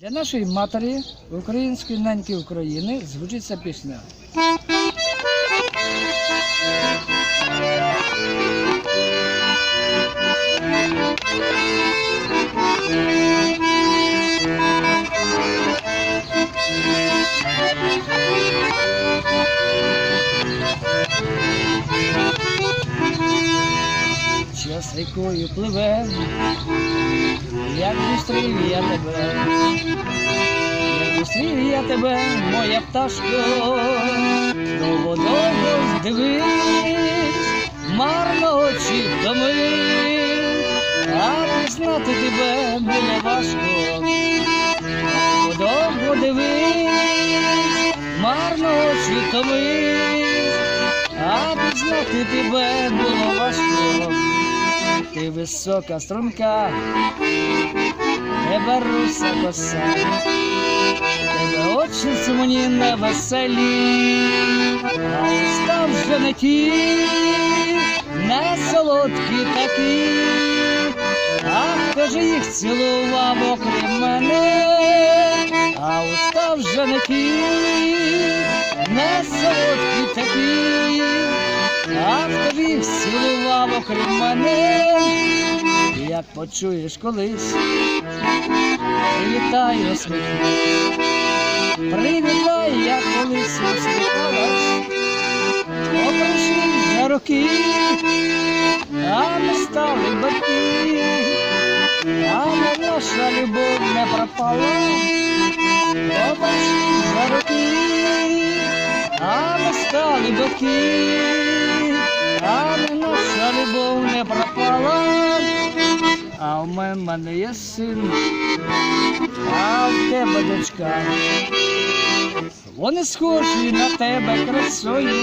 Для нашої матері, української неньки України, звучить ця пісня. Час рікою пливе, як зустрів я тебе, як зустрів я тебе, моя пташко, довго-довго здивись, марно очі втомив, а пізнати тебе було важко, довго дивись, марно очі втомив, а пізнати тебе було важко. Ти висока струнка, тебе руса коса, тебе очі сумні невеселі, а уста вже не ті, не солодкі такі, ах, хто ж їх цілував окрім мене, а уста вже не ті, не солодкі такі. А хто ж їх цілував окрім мене, як почуєш колись, привітай, усміхнись, привітай, як колись усміхалась, то прийшли вже роки, а ми стали батьки, а наша любов не пропала, то прийшли вже роки, а ми стали батьки. А у мене є син, а в тебе дочка. Вони схожі на тебе красою,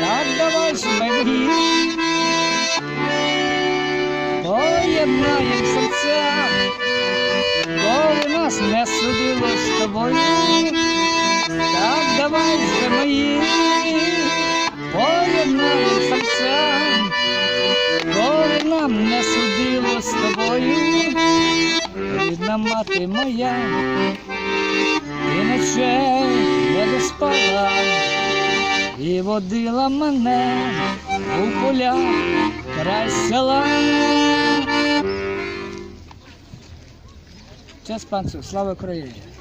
так давай ж мені, серця, коли нас не з тобою, рідна мати моя, і ночей не доспала, і водила мене у поля край села. Час панцю, слава Україні!